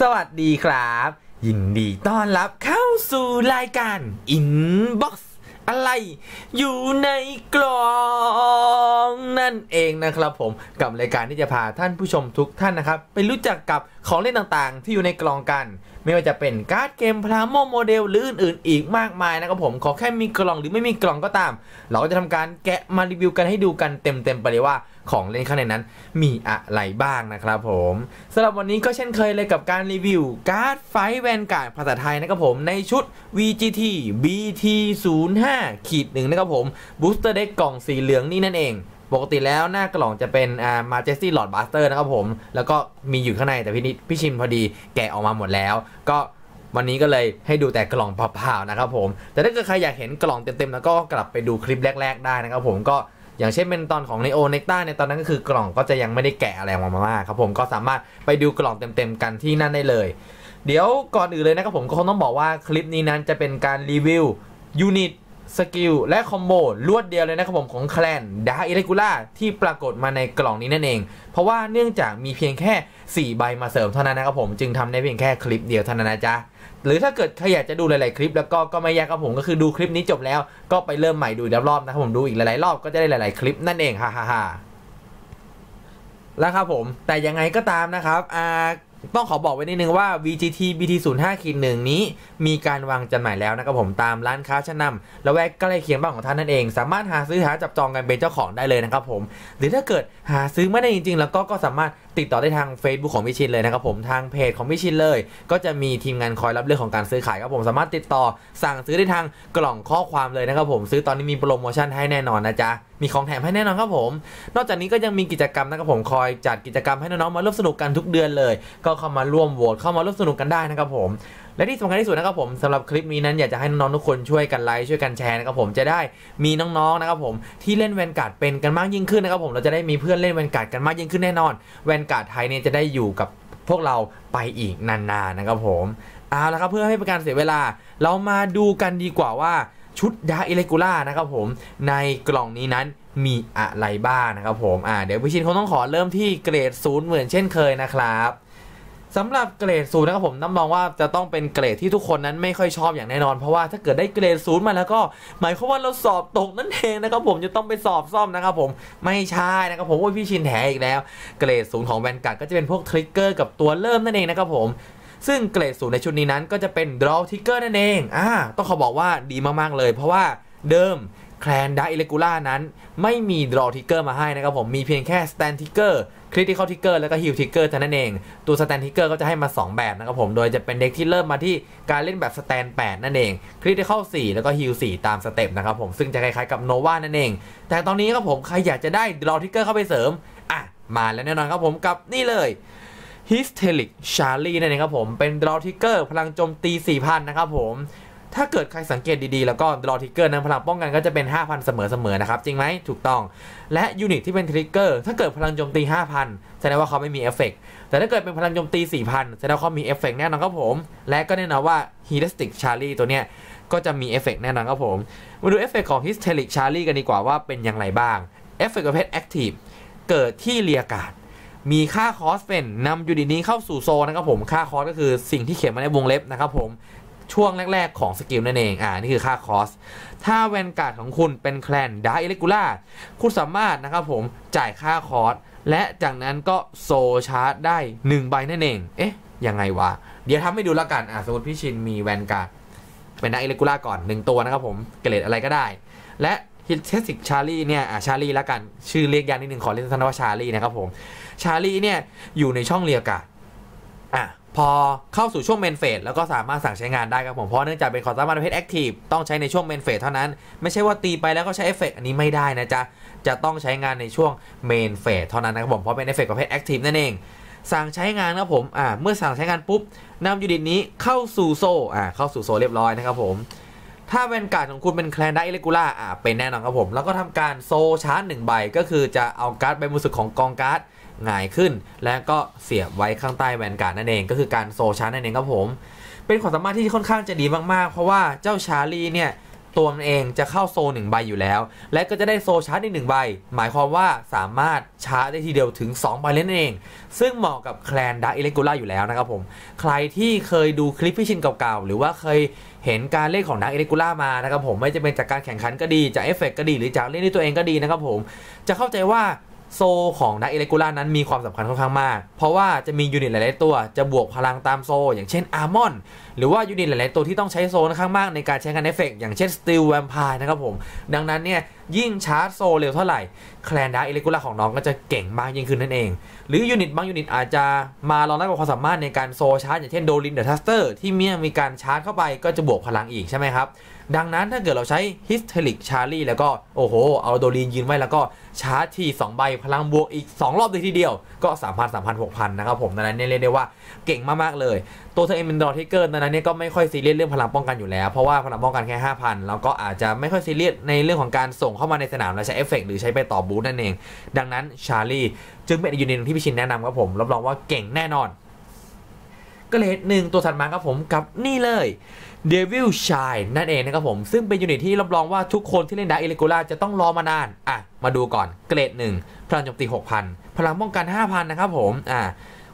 สวัสดีครับ ยินดีต้อนรับเข้าสู่รายการ Inbox อะไรอยู่ในกล่องนั่นเองนะครับผมกับรายการที่จะพาท่านผู้ชมทุกท่านนะครับ ไปรู้จักกับของเล่นต่างๆ ที่อยู่ในกล่องกัน ไม่ว่าจะเป็นการ์ดเกมพลาโมโมเดลหรืออื่นๆอีกมากมายนะครับผมขอแค่มีกล่องหรือไม่มีกล่องก็ตาม เราก็จะทำการแกะมารีวิวกันให้ดูกันเต็มๆไปเลยว่า ของเล่นข้างในนั้น มีอะไรบ้างนะครับผมสำหรับวันนี้ก็เช่นเคยเลยกับการรีวิว การ์ดไฟแวนการ์ดภาษาไทยนะครับผมในชุด VGT BT 0 5ขีดหนึ่งนะครับผมบูสเตอร์เด็กกล่องสีเหลืองนี่นั่นเองปกติแล้วหน้ากล่องจะเป็นอ่ามาเจสซี่หลอดบัสเตอร์นะครับผม แล้วก็มีอยู่ข้างในแต่พี่นิดพี่ชินพอดีแกะออกมาหมดแล้ว ก็วันนี้ก็เลยให้ดูแต่กล่องเปล่าๆนะครับผม แต่ถ้าเกิดใครอยากเห็นกล่องเต็มๆ แล้วก็กลับไปดูคลิปแรก ๆ ได้นะครับผมก็ อย่างเช่นเป็นตอนของในโอเนต้าในตอนนั้นก็คือกล่องก็จะยังไม่ได้แกะอะไรออกมามากครับผมก็สามารถไปดูกล่องเต็มๆกันที่นั่นได้เลย เดี๋ยวก่อนอื่นเลยนะครับผมก็คงต้องบอกว่าคลิปนี้นั้นจะเป็นการรีวิวยูนิต สกิล และคอมโบรวดเดียวเลยนะครับผมของแคลนดาร์อิเลกูล่าที่ปรากฏมาในกล่องนี้นั่นเอง เพราะว่าเนื่องจากมีเพียงแค่ 4 ใบมาเสริมเท่านั้นนะครับผมจึงทำได้เพียงแค่คลิปเดียวเท่านั้นนะจ๊ะหรือถ้าเกิดใครอยากจะดูหลาย ๆ คลิปแล้วก็ก็ไม่ยากครับผมก็คือดูคลิปนี้จบแล้วก็ไปเริ่มใหม่ดูอีกรอบๆนะครับผมดูอีกหลาย ๆ รอบก็จะได้หลาย ๆ คลิปนั่นเองฮ่าฮ่าฮ่าแล้วครับผมแต่ยังไงก็ตามนะครับอ่า ต้องขอบอกไว้นิดนึงว่า VGT BT 0 5ขีดหนึ่งนี้ มีการวางจำหน่ายแล้วนะครับผมตามร้านค้าชั้นนำและแวกใกล้เคียงบ้านของท่านนั่นเอง สามารถหาซื้อหาจับจองกันเป็นเจ้าของได้เลยนะครับผม หรือถ้าเกิดหาซื้อไม่ได้จริงๆ แล้วก็ก็สามารถติดต่อได้ทาง Facebook ของพี่ชินเลยนะครับผมทางเพจของพี่ชินเลย ก็จะมีทีมงานคอยรับเรื่องของการซื้อขายครับผมสามารถติดต่อสั่งซื้อได้ทางกล่องข้อความเลยนะครับผมซื้อตอนนี้มีโปรโมชั่นให้แน่นอนนะจ๊ะ มีของแถมให้แน่นอนครับผม นอกจากนี้ก็ยังมีกิจกรรมนะครับผมคอยจัดกิจกรรมให้น้องๆมาร่วมสนุกกันทุกเดือนเลย ก็เข้ามาร่วมโหวตเข้ามาร่วมสนุกกันได้นะครับผมและที่สำคัญที่สุดนะครับผมสำหรับคลิปนี้นั้นอยากจะให้น้องๆทุกคนช่วยกันไลค์ช่วยกันแชร์นะครับผมจะได้มีน้องๆนะครับผมที่เล่นแวนการ์ดเป็นกันมากยิ่งขึ้นนะครับผมเราจะได้มีเพื่อนเล่นแวนการ์ดกันมากยิ่งขึ้นแน่นอนแวนการ์ดไทยเนี่ยจะได้อยู่กับพวกเราไปอีกนานๆนะครับผมเอาละครับเพื่อให้เป็นการเสียเวลา เรามาดูกันดีกว่าว่า ชุดดาอิเลกูล่านะครับผมในกล่องนี้นั้นมีอะไรบ้างนะครับผมอ่าเดี๋ยวพี่ชินคงต้องขอเริ่มที่เกรดศูนย์เหมือนเช่นเคยนะครับสำหรับเกรดศูนย์นะครับผมน้ำมองว่าจะต้องเป็นเกรดที่ทุกคนนั้นไม่ค่อยชอบอย่างแน่นอน เพราะว่าถ้าเกิดได้เกรดศูนย์มาแล้วก็ หมายความว่าเราสอบตกนั่นเองนะครับผมจะต้องไปสอบซ่อมนะครับผมไม่ใช่นะครับผมโอ้ยพี่ชินแถอีกแล้ว เกรดศูนย์ของแวนการ์ดก็จะเป็นพวกทริกเกอร์กับตัวเริ่มนั่นเองนะครับผม ซึ่งเกรดศูนย์ในชุดนี้นั้นก็จะเป็น draw trigger นั่นเองอ่าต้องขอบอกว่าดีมากๆเลย เพราะว่าเดิมแคลนดาอิเลกูล่านั้น ไม่มี draw trigger มาให้นะครับผมมีเพียงแค่ stand trigger critical trigger แล้วก็ heal trigger เท่านั้นเอง ตัว stand trigger ก็จะให้มา 2 แบบนะครับผม โดยจะเป็นเด็กที่เริ่มมาที่การเล่นแบบ stand 8 นั่นเอง critical 4 แล้วก็ heal 4 ตามสเต็ปนะครับผม ซึ่งจะคล้ายๆกับ nova นั่นเอง แต่ตอนนี้ครับผม ใครอยากจะได้ draw trigger เข้าไปเสริม อะ มาแล้วแน่นอนครับผมกับนี่เลย Hysteric Charlie นั่นเองครับผม เป็น Draw Trigger พลังโจมตี 4,000 นะครับผม ถ้าเกิดใครสังเกตดีๆ แล้วก็ Draw Trigger นั้นพลังป้องกันก็จะเป็น 5,000 เสมอๆ นะครับ จริงไหมถูกต้อง และยูนิตที่เป็น Trigger ถ้าเกิดพลังโจมตี 5,000 แสดงว่าเขาไม่มีเอฟเฟกแต่ถ้าเกิดเป็นพลังโจมตี 4,000 แสดงว่าเขามีเอฟเฟกแน่นอนครับผม และก็แน่นอนว่า Hysteric Charlie ตัวเนี้ยก็จะมีเอฟเฟกแน่นอนครับผม มาดูเอฟเฟกของ Hysteric Charlie กันดีกว่าว่าเป็นอย่างไรบ้างเอฟเฟกประเภท Active เกิดที่เรียกาศ มีค่าคอสเป็นนำยูนิตนี้เข้าสู่โซนนะครับผมค่าคอสก็คือสิ่งที่เขียนมาในวงเล็บนะครับผมช่วงแรก ๆ ของสกิลนั่นเอง อ่า นี่คือค่าคอส ถ้าแวนการ์ดของคุณเป็นแคลนดาอิเลกูล่า คุณสามารถนะครับผมจ่ายค่าคอส และจากนั้นก็โซชาร์จได้ 1 ใบนั่นเอง เอ๊ะ ยังไงวะ เดี๋ยวทำให้ดูแล้วกัน อ่าสมมติพี่ชินมีแวนการ์ดเป็นดาอิเลกูล่าก่อน 1 ตัวนะครับผม เกรดอะไรก็ได้ และ ฮิตเทสิกชาร์ลีเนี่ยอ่าชาร์ลีแล้วกันชื่อเรียกยากนิดนึงขอเรียกสั้นว่าชาร์ลีนะครับผมชาร์ลีเนี่ยอยู่ในช่องเรียกาอะพอเข้าสู่ช่วงเมนเฟสแล้วก็สามารถสั่งใช้งานได้ครับผม เพราะเนื่องจากเป็นความสามารถประเภทแอคทีฟต้องใช้ในช่วงเมนเฟสเท่านั้น ไม่ใช่ว่าตีไปแล้วก็ใช้เอฟเฟกอันนี้ไม่ได้นะจ๊ะ จะต้องใช้งานในช่วงเมนเฟสเท่านั้นนะครับผม เพราะเป็นเอฟเฟกประเภทแอคทีฟนั่นเอง สั่งใช้งานครับผมอ่าเมื่อสั่งใช้งานปุ๊บนำยูนิตนี้เข้าสู่โซ่อ่าเข้าสู่โซเรียบร้อยนะครับผม ถ้าแวนการ์ดของคุณเป็นแคลนได้อิเลกูล่าอ่าเป็นแน่นอนครับผม แล้วก็ทำการโซชาร์จหนึ่งใบ ก็คือจะเอาการ์ดใบมือสุดของกองการ์ดหงายขึ้น แล้วก็เสียบไว้ข้างใต้แวนการ์ดนั่นเอง ก็คือการโซชาร์จนั่นเองครับผม เป็นความสามารถที่ค่อนข้างจะดีมากๆ เพราะว่าเจ้าชาลีเนี่ย ตัวมันเองจะเข้าโซหนึ่งใบอยู่แล้ว และก็จะได้โซชาร์จอีกหนึ่งใบ หมายความว่าสามารถชาร์จได้ทีเดียวถึง2ใบเล่นเอง ซึ่งเหมาะกับแคลนดักอิเล็กูล่าอยู่แล้วนะครับผม ใครที่เคยดูคลิปพี่ชินเก่าๆ หรือว่าเคยเห็นการเล่นของดักอิเลกูล่ามานะครับผมไม่จะเป็นจากการแข่งขันก็ดีจากเอฟเฟกก็ดีหรือจากเล่นด้วยตัวเองก็ดีนะครับผมจะเข้าใจว่า โซของดักอิเลกูล่านั้นมีความสำคัญค่อนข้างมาก เพราะว่าจะมียูนิตหลาย ๆ ตัว จะบวกพลังตามโซ อย่างเช่นอาร์มอนหรือว่ายูนิตหลาย ๆ ตัวที่ต้องใช้โซค่อนข้างมากในการใช้งานเอฟเฟกอย่างเช่นสตีลแวมไพายนะครับผม ดังนั้นเนี่ย ยิ่งชาร์จโซเร็วเท่าไหร่ แคลนดักอิเลกูล่าของน้องก็จะเก่งมากยิ่งขึ้นนั่นเอง หรือยูนิตบางยูนิตอาจจะมารองรับกับความสามารถในการโซชาร์จอย่างเช่นโดลินเดอะทัสเตอร์ที่มีมีการชาร์จเข้าไปก็จะบวกพลังอีกใช่ไหมครับ ดังนั้นถ้าเกิดเราใช้ฮิสเทลิกชาร์ลี่แล้วก็ โอ้โห เอาโดลีนยืนไว้แล้วก็ชาร์จที2ใบพลังบวกอีก 2 รอบเลยทีเดียว ก็ 3,000 3,000 6,000 นะครับผมดังนั้นเรียกได้ว่าเก่งมากๆเลย ตัวเธอเองเป็นดอทิเกอร์ดังนั้นเนี่ยก็ไม่ค่อยซีเรียสเรื่องพลังป้องกันอยู่แล้ว เพราะว่าพลังป้องกันแค่ 5,000 แล้วก็อาจจะไม่ค่อยซีเรียสในเรื่องของการส่งเข้ามาในสนามและใช้เอฟเฟกหรือใช้ไปต่อบูธนั่นเอง ดังนั้นชาร์ลี่จึงเป็นอีกยูนิตหนึ่งที่พี่ชินแนะนำครับผมรับรองว่าเก่งแน่นอน ก็เลดหนึ่งตัวถัดมาครับผมกับนี่เลย Devil Shine นั่นเองนะครับผม ซึ่งเป็นยูนิตที่รับรองว่าทุกคนที่เล่นดาร์อิเลกูล่าจะต้องรอมานาน อะ มาดูก่อนเกรด1พลังโจมตี 6,000 พลังป้องกัน 5,000 นะครับผมอะ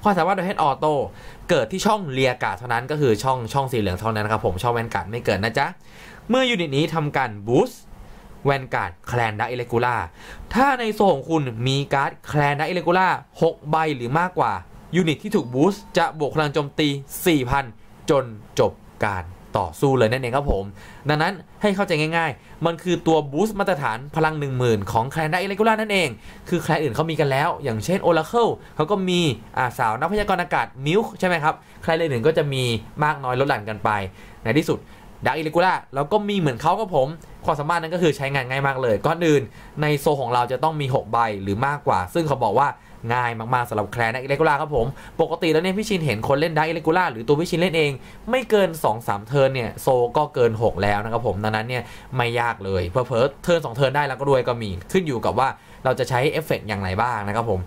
ความสามารถโดยเฮดออโต้เกิดที่ช่องเรียกาเท่านั้นก็คือช่องช่องสีเหลืองเท่านั้นนะครับผมช่องแวนการ์ดไม่เกิดนะจ๊ะ เมื่อยูนิตนี้ทำการบูสต์แวนการ์ดแคลนดาอิเลกูล่าถ้าในโซของคุณมีการ์ดแคลนดาอิเลกูล่า6ใบหรือมากกว่า ยูนิตที่ถูกบูสต์จะบวกพลังโจมตี 4,000 จนจบการต่อสู้เลยนั่นเองครับผม ดังนั้นให้เข้าใจง่าย ๆ มันคือตัวบูสต์มาตรฐานพลัง 10,000 ของแคลนได้อิเลกูล่านั่นเอง คือแคลนอื่นเขามีกันแล้ว อย่างเช่นโอราเคิลเขาก็มีอาสาวนักพยากรณ์อากาศมิลค์ใช่ไหมครับ แคลนอื่นก็จะมีมากน้อยลดหลั่นกันไป ในที่สุด ดักอิเลกูล่าเราก็มีเหมือนเขากับผม ความสามารถนั้นก็คือใช้งานง่ายมากเลย ก่อนอื่นในโซของเราจะต้องมี 6 ใบหรือมากกว่า ซึ่งเขาบอกว่าง่ายมากๆสำหรับแคลนอิเลกูล่าครับผม ปกติแล้วเนี่ยพี่ชินเห็นคนเล่นดักอิเลกูล่าหรือตัวพี่ชินเล่นเอง ไม่เกิน 2-3 เทิร์นเนี่ยโซก็เกิน 6 แล้วนะครับผมดังนั้นเนี่ยไม่ยากเลยเพอเพอเทิร์น2เทิร์นได้แล้วก็ด้วยก็มีขึ้นอยู่กับว่าเราจะใช้เอฟเฟกอย่างไรบ้างนะครับผม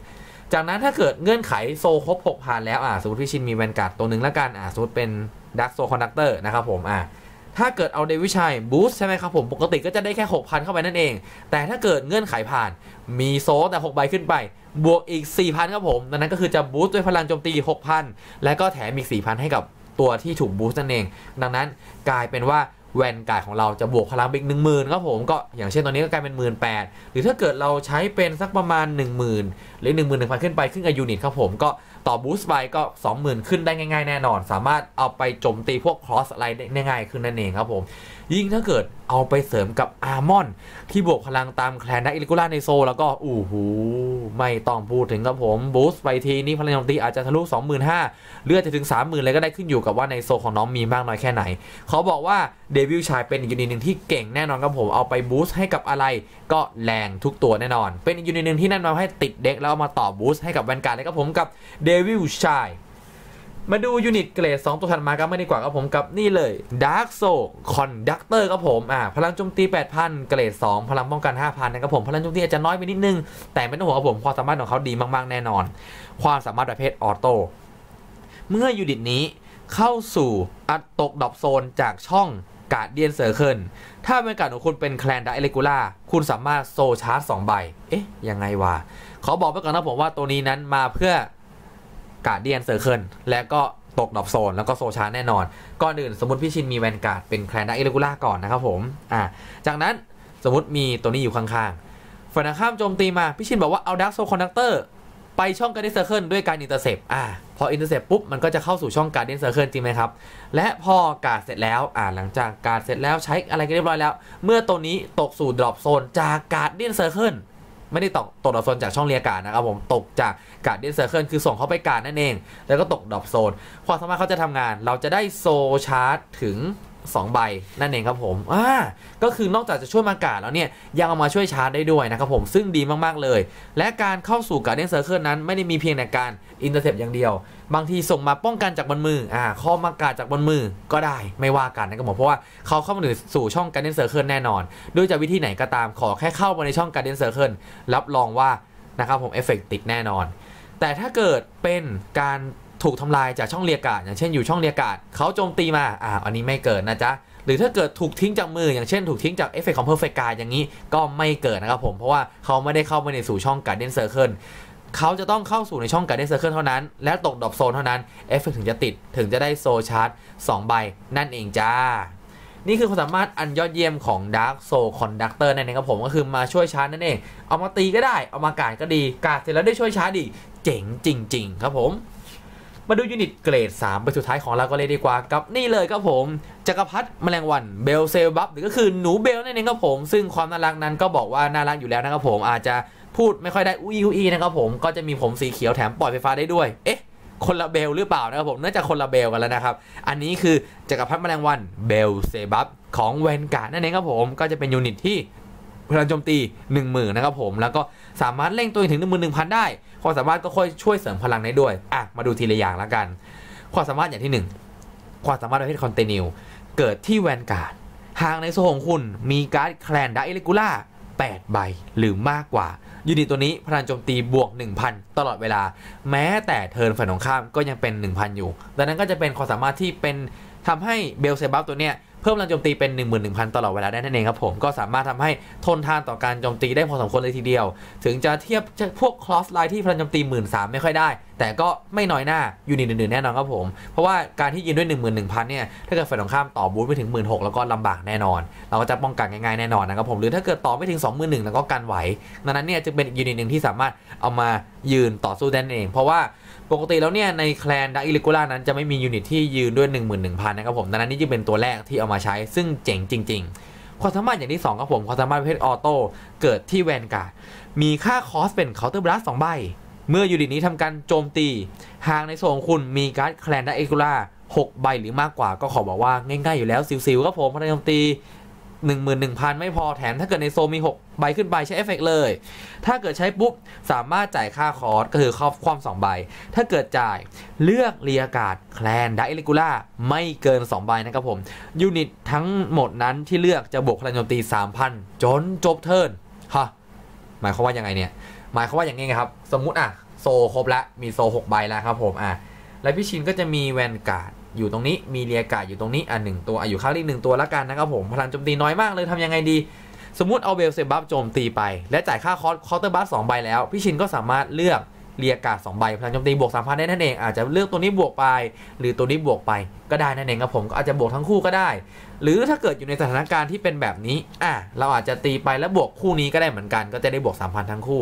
จากนั้นถ้าเกิดเงื่อนไขโซครบ6ผ่านแล้วอ่าสมมติพี่ชินมีแวนการ์ดตัวหนึ่งแล้วกันอ่าสมมติเป็นดักโซคอนดักเตอร์นะครับผมอ่า ถ้าเกิดเอาเดวิชัยบูสใช่ไหมครับผมปกติก็จะได้แค่ 6,000 เข้าไปนั่นเอง แต่ถ้าเกิดเงื่อนไขผ่าน มีโซแต่6ใบขึ้นไป บวกอีก 4,000 ครับผมดังนั้นก็คือจะบูสด้วยพลังโจมตี 6,000 แล้วก็แถมอีก 4,000 ให้กับตัวที่ถูกบูสนั่นเอง ดังนั้นกลายเป็นว่าแวนการ์ดของเราจะบวกพลังอีก1 0,000ครับผมก็อย่างเช่นตอนนี้ก็กลายเป็น1 8ื่นหรือถ้าเกิดเราใช้เป็นสักประมาณ 10,000 หรือ 11,000 ขึ้นไปขึ้นกับยูนิตครับผมก็ ต่อบูสต์ไปก็ 20,000 ขึ้นได้ง่าย ๆ แน่นอน สามารถเอาไปโจมตีพวกครอสอะไรได้ง่ายขึ้นนั่นเองครับผมยิ่งถ้าเกิดเอาไปเสริมกับอาร์มอน ที่บวกพลังตามแคลนดักอิลิกูล่าในโซ แล้วก็อู้หูไม่ต้องพูดถึงครับผมบูสต์ไปทีนี้พลังโจมตีอาจจะทะลุ 25,000เลือดจะถึง 30,000 เลยก็ได้ขึ้นอยู่กับว่าในโซของน้องมีมากน้อยแค่ไหน เขาบอกว่าเดวิลชายเป็นอีกยูนิตหนึ่งที่เก่งแน่นอนครับผมเอาไปบูสต์ให้กับอะไร ก็แรงทุกตัวแน่นอน เป็นอีกยูนิตหนึ่งที่แน่นมาให้ติดเด็กแล้วมาต่อบูสต์ให้กับแวนการ์ดเลยครับผมกับเดวิลชาย มาดูยูนิตเกรด 2 ตัวถัดมากันม่ดีกว่าครับผมกับนี่เลย Dark Soul Conductor ครับผมอ่าพลังโจมตี 8,000 เกรด 2 พลังป้องกัน 5,000 นะครับผม พลังโจมตีอาจจะน้อยไปนิดนึง แต่ไม่ต้องห่วงครับผม ความสามารถของเขาดีมาก ๆ แน่นอน ความสามารถประเภทออโต้เมื่อยูนิตนี้เข้าสู่อัดตกดอปโซนจากช่องกาดเดียนเซอร์เคิลถ้าเป็นการของคุณเป็นแคลนดักเอเลกูล่าคุณสามารถโซชาร์จ2ใบ เอ๊ะยังไงวะขาบอกไปก่อนนะผมว่าตัวนี้นั้นมาเพื่อ กาดเดียนเซอร์เคิลและก็ตกดรอปโซน แล้วก็โซชาแน่นอน ก่อนอื่นสมมติพี่ชินมีแวนการ์ดเป็นแคลนดักเอเลกูล่าก่อนนะครับผมอ่าจากนั้นสมมติมีตัวนี้อยู่ข้างๆฝ่ายข้ามโจมตีมา พี่ชินบอกว่าเอาดักโซคอนดักเตอร์ไปช่องการ์เดนเซอร์เคิลด้วยการอินเตอร์เซปอ่าพออินเตอร์เซปปุ๊บ มันก็จะเข้าสู่ช่องการ์เดนเซอร์เคิลจริงไหมครับ และพอการ์ดเสร็จแล้วอ่าหลังจากการ์ดเสร็จแล้วใช้อะไรกันเรียบร้อยแล้ว เมื่อตัวนี้ตกสู่ดรอปโซนจากการ์ดเดนเซอร์เคิล ไม่ได้ตกตกดรอปโซนจากช่องเรียกาศนะครับผมตกจากการ์ดเดนเซอร์เคิลคือส่งเข้าไปการ์ดนั่นเอง แล้วก็ตกดรอปโซนความสามารถเขาจะทำงาน เราจะได้โซชาร์จถึง 2 ใบนั่นเองครับผมอ่าก็คือนอกจากจะช่วยมากาดแล้วเนี่ย ยังเอามาช่วยชาร์จได้ด้วยนะครับผมซึ่งดีมากๆเลย และการเข้าสู่การเดนเซอร์เคิลนั้นไม่ได้มีเพียงแต่การอินเตอร์เซปอย่างเดียว บางทีส่งมาป้องกันจากบนมืออ่าข้อมากาดจากบนมือก็ได้ไม่ว่ากันนะครับผมเพราะว่าเขาเข้ามาถึงสู่ช่องการเดนเซอร์เคิลแน่นอน ด้วยจะวิธีไหนก็ตามขอแค่เข้ามาในช่องการเดนเซอร์เคิลรับรองว่านะครับผมเอฟเฟกติดแน่นอน แต่ถ้าเกิดเป็นการ ถูกทำลายจากช่องเรียกาศอย่างเช่นอยู่ช่องเรียกาศเขาโจมตีมาอ่าอันนี้ไม่เกิดนะจ๊ะหรือถ้าเกิดถูกทิ้งจากมือ อย่างเช่นถูกทิ้งจากเอฟเฟกของ Perfect Guard อย่างนี้ก็ไม่เกิดนะครับผมเพราะว่าเขาไม่ได้เข้ามาในสู่ช่อง Guardian Circle เขาจะต้องเข้าสู่ในช่อง Guardian Circle เท่านั้น และตกดรอปโซนเท่านั้นเอฟเฟกถึงจะติดถึงจะได้โซชาร์จ2ใบนั่นเองจ้านี่คือความสามารถอันยอดเยี่ยมของ Dark Soul Conductor นั่นเองครับผมก็คือมาช่วยชาร์จนั่นเอง เอามาตีก็ได้ เอามากาดก็ดี กาดเสร็จแล้วได้ช่วยชาร์จอีก เจ๋งจริง ๆ ครับผม มาดูยูนิตเกรด3ไปสุดท้ายของเราก็เลยดีกว่ากับนี่เลยครับผมจักรพรรดิแมลงวันเบลเซลบัฟหรือก็คือหนูเบลนั่นเองครับผม ซึ่งความน่ารักนั้นก็บอกว่าน่ารักอยู่แล้วนะครับผมอาจจะพูดไม่ค่อยได้อุ้ยอุ้ยนะครับผมก็จะมีผมสีเขียวแถมปล่อยไฟฟ้าได้ด้วยเอ๊ะคนละเบลหรือเปล่านะครับผมน่าจะคนละเบลกันแล้วนะครับ อันนี้คือจักรพรรดิแมลงวันเบลเซบัฟของแวนการ์ดนั่นเองครับผมก็จะเป็นยูนิตที่ พลังโจมตี 1 0,000นะครับผม แล้วก็สามารถเร่งตัวเองถึง 11,000 ได้ ความสามารถก็ค่อยช่วยเสริมพลังได้ด้วย อะ มาดูทีละอย่างแล้วกัน ความสามารถอย่างที่ 1 ความสามารถประเภทคอนเทนิว เกิดที่แวนการ์ด หากในโซของคุณมีการ์ดแคลนดักอิเลกูล่า8ใบหรือมากกว่า ยูนิตตัวนี้พลังโจมตีบวก 1,000 ตลอดเวลา แม้แต่เทิร์นฝ่ายตรงข้ามก็ยังเป็น 1,000 อยู่ ดังนั้นก็จะเป็นความสามารถที่เป็นทำให้เบลเซบัฟตัวเนี้ย เพิ่มพลังโจมตีเป็น 11,000 ตลอดเวลาได้นั่นเองครับผม ก็สามารถทำให้ทนทานต่อการโจมตีได้พอสมควรเลยทีเดียว ถึงจะเทียบพวกคลอสไลน์ที่พลังโจมตี 13,000ไม่ค่อยได้ แต่ก็ไม่น้อยหน้ายูนิตอื่นๆแน่นอนครับผม เพราะว่าการที่ยืนด้วย 11,000 เนี่ย ถ้าเกิดฝ่ายตรงข้ามต่อบูทไปถึง 16,000 แล้วก็ลำบากแน่นอน เราก็จะป้องกันง่ายๆแน่นอนนะครับผม หรือถ้าเกิดต่อไม่ถึง 21,000 แล้วก็กันไหว ดังนั้นเนี่ยจะเป็นอีกยูนิตหนึ่งที่สามารถเอามายืนต่อสู้ได้นั่นเอง เพราะว่า ปกติแล้วเนี่ยในแคลนดักอิลิกูล่านั้นจะไม่มียูนิตที่ยืนด้วย 11,000 นะครับผมดังนั้นนี่จะเป็นตัวแรกที่เอามาใช้ซึ่งเจ๋งจริง ๆ ความสามารถอย่างที่2ครับผมความสามารถประเภทออโต้เกิดที่แวนการ์ดมีค่าคอสเป็นเคาน์เตอร์บลัสสองใบ เมื่อยูนิตนี้ทำการโจมตีหากในโซนของคุณมีการ์ดแคลนดักอิลิกูล่า6ใบหรือมากกว่าก็ขอบอกว่าง่ายๆอยู่แล้วซิวๆครับผมพลังโจมตี 11,000 ไม่พอแถมถ้าเกิดในโซมี 6 ใบขึ้นไปใช้เอฟเฟกเลย ถ้าเกิดใช้ปุ๊บ สามารถจ่ายค่าคอร์สก็คือครอบความ 2 ใบ ถ้าเกิดจ่ายเลือกเรียกาศแคลนไดเอลิกูล่าไม่เกิน 2 ใบนะครับผม ยูนิตทั้งหมดนั้นที่เลือกจะบวกพลังโจมตี 3,000 จนจบเทิร์นฮะหมายความว่ายังไงเนี่ยหมายความว่าอย่างนี้ครับ สมมุติอะโซครบแล้วมีโซ 6 ใบแล้วครับผมอะแล้วพี่ชินก็จะมีแวนการ์ด อยู่ตรงนี้มีเรียกาอยู่ตรงนี้อะหนึ่งตัวอะอยู่ข้างเลขหนึ่งตัวละกันนะครับผมพลังโจมตีน้อยมากเลยทำยังไงดี สมมติเอาเบลเซบัฟโจมตีไป และจ่ายค่าคอร์คอร์เตอร์บัฟสองใบแล้ว พี่ชินก็สามารถเลือกเรียกาสองใบพลังโจมตีบวกสามพันได้นั่นเองอาจจะเลือกตัวนี้บวกไป หรือตัวนี้บวกไปก็ได้นั่นเองครับผมก็อาจจะบวกทั้งคู่ก็ได้ หรือถ้าเกิดอยู่ในสถานการณ์ที่เป็นแบบนี้อะเราอาจจะตีไปแล้วบวกคู่นี้ก็ได้เหมือนกัน ก็จะได้บวก3,000ทั้งคู่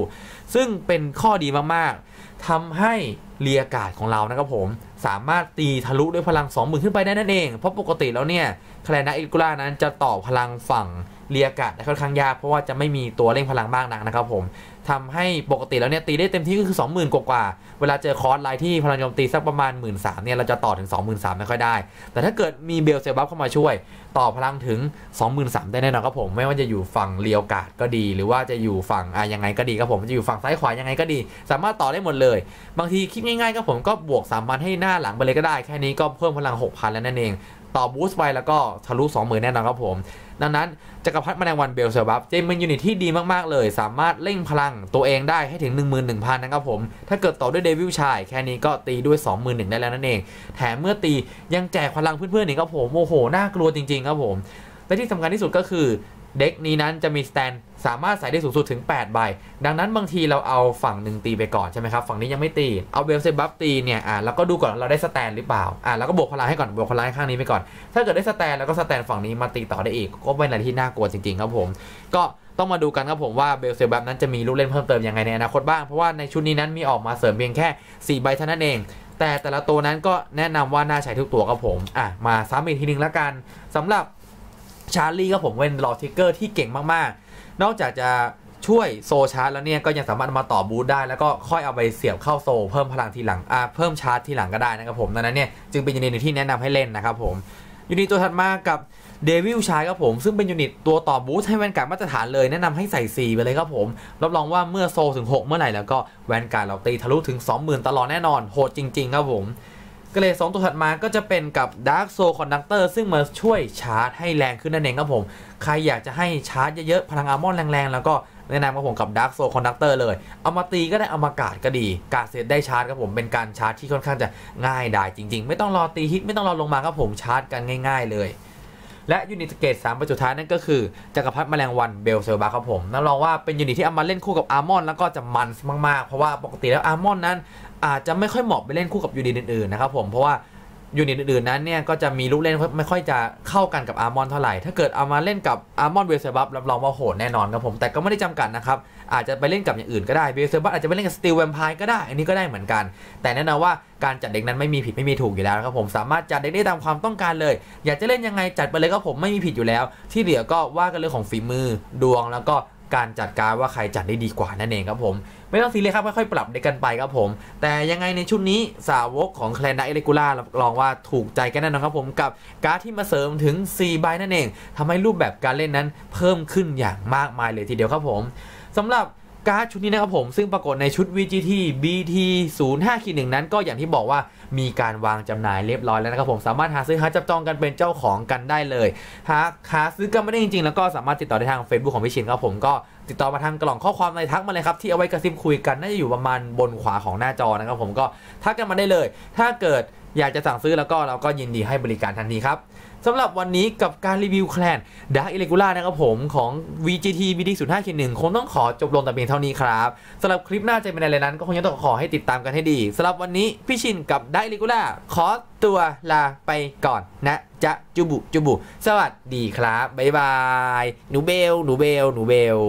ซึ่งเป็นข้อดีมากๆ ทำให้เรียกาศของเรานะครับผมสามารถตีทะลุด้วยพลัง 20,000 ขึ้นไปได้นั่นเอง เพราะปกติแล้วเนี่ยแคลนาอิกูล่านั้นจะต่อพลังฝั่งเรียกาศได้ค่อนข้างยากเพราะว่าจะไม่มีตัวเร่งพลังมากนักนะครับผม ทำให้ปกติแล้วเนี่ยตีได้เต็มที่ก็คือ 20,000กว่า เวลาเจอคอร์สไลน์ที่พลังโจมตีสักประมาณ 1 3ื่นเนี่ยเราจะต่อถึง 23,000ไม่ค่อยได้ แต่ถ้าเกิดมีเบลเซบัฟเข้ามาช่วย ต่อพลังถึง 23,000ได้แน่นอนครับผม ไม่ว่าจะอยู่ฝั่งเรียวกาดก็ดี หรือว่าจะอยู่ฝั่งอะยังไงก็ดีครับผมจะอยู่ฝั่งซ้ายขวายังไงก็ดี สามารถต่อได้หมดเลย บางทีคิดง่ายๆครับผมก็บวก3,000ให้หน้าหลังไปเลยก็ได้แค่นี้ก็เพิ่มพลัง 6,000 แล้วนั่นเองต่อบูสต์ไปแล้วก็ทะลุ20,000แน่นอนครับผม ดังนั้นจักรพรรดิแมลงวันเบลเซบัฟจะเป็นยูนิตที่ดีมากๆเลย สามารถเร่งพลังตัวเองได้ให้ถึง 11,000 นะครับผม ถ้าเกิดต่อด้วยเดวิลชาย แค่นี้ก็ตีด้วย 21,000 ได้แล้วนั่นเอง แถมเมื่อตียังแจกพลังเพื่อนๆอีกครับผมโอ้โหน่ากลัวจริงๆครับผมและที่สำคัญที่สุดก็คือ เด็กนี้นั้นจะมีสแตนสามารถใส่ได้สูงสุดถึง 8 ใบ ดังนั้นบางทีเราเอาฝั่งหนึ่งตีไปก่อนใช่ไหมครับ ฝั่งนี้ยังไม่ตี เอาเบลเซบัฟตีเนี่ย อ่าแล้วก็ดูก่อนเราได้สแตนหรือเปล่า อ่าแล้วก็บวกพลังให้ก่อน บวกพลังให้ข้างนี้ไปก่อน ถ้าเกิดได้สแตนแล้วก็สแตนฝั่งนี้มาตีต่อได้อีก ก็เป็นอะไรที่น่ากลัวจริงๆครับผม ก็ต้องมาดูกันครับผมว่าเบลเซบัฟนั้นจะมีลูกเล่นเพิ่มเติมยังไงในอนาคตบ้าง เพราะว่าในชุดนี้นั้นมีออกมาเสริมเพียงแค่4ใบเท่านั้นเองแต่แต่ละตัวนั้นก็แนะนำว่าน่าใช้ทุกตัวครับผม อะ มาซ้ำอีกทีนึงแล้วกันสำหรับ ชาร์ลี่ก็ผมเป็นลอทิกเกอร์ที่เก่งมากๆ นอกจากจะช่วยโซชาร์จแล้วเนี่ยก็ยังสามารถมาต่อบูทได้แล้วก็ค่อยเอาไปเสียบเข้าโซ เพิ่มพลังทีหลังอ่าเพิ่มชาร์จทีหลังก็ได้นะครับผมดังนั้นเนี่ยจึงเป็นยูนิตที่แนะนำให้เล่นนะครับผมยูนิตตัวถัดมากับเดวิลชายครับผม ซึ่งเป็นยูนิตตัวต่อบูสต์ให้แวนการ์ดมาตรฐานเลย แนะนำให้ใส่ 4 ไปเลยครับผม รับรองว่าเมื่อโซถึง 6 เมื่อไหร่แล้วก็แวนการ์ดเราตีทะลุถึง 20,000 ตลอดแน่นอน โหดจริง ๆ ครับผม เกรดสองตัวถัดมาก็จะเป็นกับ Dark Soul Conductor ซึ่งมาช่วยชาร์จให้แรงขึ้นนั่นเองครับผม ใครอยากจะให้ชาร์จเยอะๆ พลังอาร์มอนแรงๆ แล้วก็แนะนำครับผมกับ Dark Soul Conductor เลย เอามาตีก็ได้เอามากาดก็ดี กาดเสร็จได้ชาร์จครับผม เป็นการชาร์จที่ค่อนข้างจะง่ายได้จริง ๆ ไม่ต้องรอตีฮิตไม่ต้องรอลงมาครับผมชาร์จกันง่าย ๆ เลย และยูนิตเกต3ประจุท้ายนั่นก็คือจักรพรรดิแมลงวันเบลเซลบาครับผมนั่นรองว่าเป็นยูนิตที่เอามาเล่นคู่กับอาร์มอนแล้วก็จะมันมากๆ เพราะว่าปกติแล้วอาร์มอนนั้น อาจจะไม่ค่อยเหมาะไปเล่นคู่กับยูนิตอื่นๆนะครับผมเพราะว่ายูนิตอื่นๆนั้นเนี่ยก็จะมีลูกเล่นไม่ค่อยจะเข้ากันกับอาร์มอนเท่าไหร่ ถ้าเกิดเอามาเล่นกับอาร์มอนเวลเซบับรับรองว่าโหดแน่นอนครับผมแต่ก็ไม่ได้จำกัดนะครับ อาจจะไปเล่นกับอย่างอื่นก็ได้เวลเซอร์บับอาจจะไปเล่นกับสตีลแวมไพร์ก็ได้ อันนี้ก็ได้เหมือนกัน แต่แน่นอนว่าการจัดเด็กนั้นไม่มีผิดไม่มีถูกอยู่แล้วครับผมสามารถจัดเด็กได้ตามความต้องการเลย อยากจะเล่นยังไงจัดไปเลยครับผมไม่มีผิดอยู่แล้ว ที่เหลือก็ว่ากันเรื่องของฝีมือดวงแล้วก็การจัดการว่าใครจัดได้ดีกว่านั่นเองครับผมไม่ต้องซีเรียสครับค่อยๆปรับได้กันไปครับผม แต่ยังไงในชุดนี้สาวกของแคลนดักเอเลกูล่ารับรองว่าถูกใจกันแน่นอนครับผมกับการ์ดที่มาเสริมถึง 4 ใบนั่นเองทำให้รูปแบบการเล่นนั้นเพิ่มขึ้นอย่างมากมายเลยทีเดียวครับผม สำหรับการ์ดชุดนี้นะครับผม ซึ่งปรากฏในชุด VGT BT 0 5ขีดหนึ่งนั้นก็อย่างที่บอกว่ามีการวางจำหน่ายเรียบร้อยแล้วนะครับผมสามารถหาซื้อหาจับจองกันเป็นเจ้าของกันได้เลยหากหาซื้อกันไม่ได้จริงๆ แล้วก็สามารถติดต่อได้ทาง Facebook ของพี่ชินครับผมก็ติดต่อมาทางกล่องข้อความในทักมาเลยครับ ที่เอาไว้กระซิบคุยกันน่าจะอยู่ประมาณบนขวาของหน้าจอนะครับผมก็ทักกันมาได้เลย ถ้าเกิด อยากจะสั่งซื้อแล้วก็เราก็ยินดีให้บริการทันทีครับสำหรับวันนี้กับการรีวิวแคลนดาร์กอิเลกูล่านะครับผมของ VGT BD 0 5 1คงต้องขอจบลงแต่เพียงเท่านี้ครับสำหรับคลิปหน้าจะเป็นอะไรนั้น ก็คงจะต้องขอให้ติดตามกันให้ดีสำหรับวันนี้พี่ชินกับดาร์กอิเลกูล่าขอตัวลาไปก่อนนะจะจุบุจุบุ สวัสดีครับบ๊ายบายหนูเบลหนูเบลหนูเบล